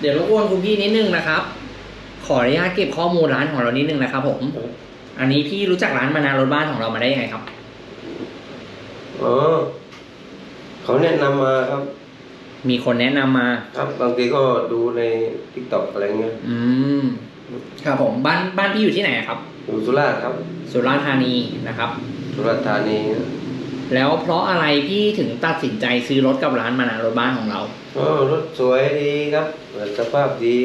เดี๋ยวรบกวนคุณพี่นิดนึงนะครับ ขออนุญาตเก็บข้อมูลร้านของเรานิดนึงนะครับ ผม อันนี้พี่รู้จักร้านมานานรถบ้านของเรามาได้ยังไงครับ อ๋อเขาแนะนำมาครับ มีคนแนะนำมา ครับบางทีก็ดูในทิกตอกอะไรเงี้ยอืม ครับผมบ้านบ้านพี่อยู่ที่ไหนครับอยู่สุราษฎร์ครับ สุราษฎร์ธานีนะครับ สุราษฎร์ธานี แล้วเพราะอะไรพี่ถึงตัดสินใจซื้อรถกับร้านมานานรถบ้านของเราอ๋อรถสวยดีครับสภาพดี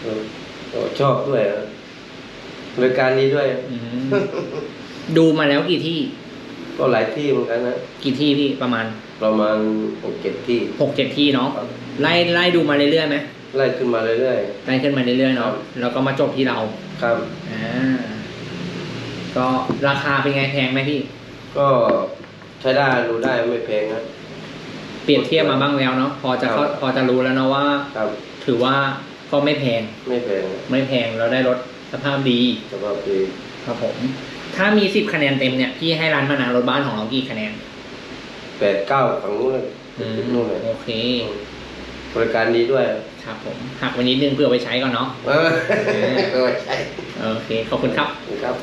เออก็ชอบด้วยอะบริการดีด้วยอืมดูมาแล้วกี่ที่ ก็หลายที่เหมือนกันนะกี่ที่พี่ประมาณประมาณหกเจ็ดที่หกเจ็ดที่เนาะครับไล่ไล่ดูมาเรื่อยๆไหมไล่ขึ้นมาเรื่อย ไล่ขึ้นมาเรื่อยๆเนาะครับ แล้วก็มาจบที่เราๆครับ อ่าก็ราคาเป็นไงแพงไหมพี่ ก็ใช้ได้ดูได้ไม่แพงนะ เปรียบเทียบมาบ้างแล้วเนาะพอจะเข้าครับ พอจะรู้แล้วเนาะว่า ครับถือว่าก็ไม่แพงไม่แพงไม่แพงแล้วได้รถสภาพดีสภาพดีครับผม ถ้ามีสิบคะแนนเต็มเนี่ยพี่ให้ร้านมานานรถบ้านของเรากี่คะแนนแปดเก้าฝั่งนู้นเลยอืมนู่นเลยโอเคบริการดีด้วยครับผมหักไว้นิดนึงเพื่อเอาไปใช้ก่อนเนาะเออเออใช่โอเคขอบคุณครับ ครับ